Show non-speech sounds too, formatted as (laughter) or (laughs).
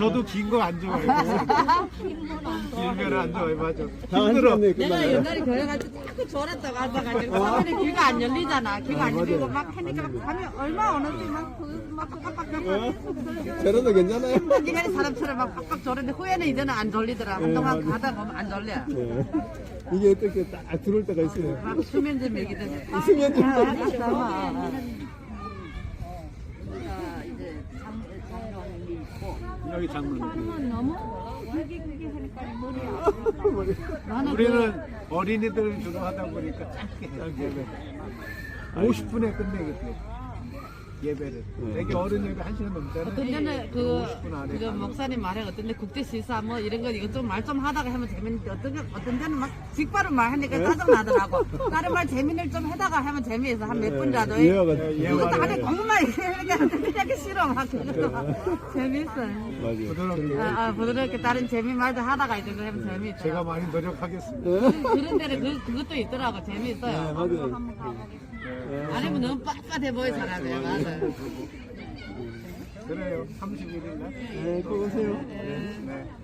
저도 긴 거 안 좋아해요. 길면 안 좋아해, 맞아. 힘들어. 내가. 옛날에 교회 갈 때 자꾸 졸았다고 앉아가지고 처음에는 귀가 안 열리잖아. 귀가 안 아, 열리고. 막 하니까 밤에 얼마 오는지 막그막 깜빡깜빡 저런도 괜찮아요? 기간에 사람처럼 막 빡빡 졸았는데 후에는 이제는 안 졸리더라. 한동안 가다 보면 안 졸려. 네. (laughs) 이게 어떻게 딱 들어올 때가 있어요. 막 수면제 먹이듯이. 수면 좀 아, 잠깐만. 이제 장, 장롱이 있고. 여기 장문. 너무 그게 그게 하니까 머리 (laughs) 아프다. 나는 우리는 어린이들 주로 하다 보니까 짧게 예배. 50분에 끝내겠대. 예배를. 되게 어른 예배 1시간 넘잖아요. 어떤 데는 그, 50분 안에 그 가는 목사님 말에 어떤 데 국제 시사 뭐 이런 거 이거 좀 말 좀 하다가 하면 재밌는데 어떤 데, 어떤 데는 막 직바로 말하니까 짜증 나더라고. 다른 말 재미를 좀 하다가 하면 재미있어 한 몇 분이라도. 예화가 그것도 안에 공부만 (laughs) 이렇게 하는데 그냥 싫어 막 그거. 재밌어. 맞아요. 부드럽게. 아, 아, 부드럽게 다른 재미 말도 하다가 이제 그거 하면 재미있어. 제가 많이 노력하겠습니다. 그런 데는 그, 그것도 있더라고. 네, 재미있어요. 맞아요. 아니면 너무 빳빳해 보여 사람이. 맞아요. 그래요. 31일 날. 네, 꼭 오세요. 네.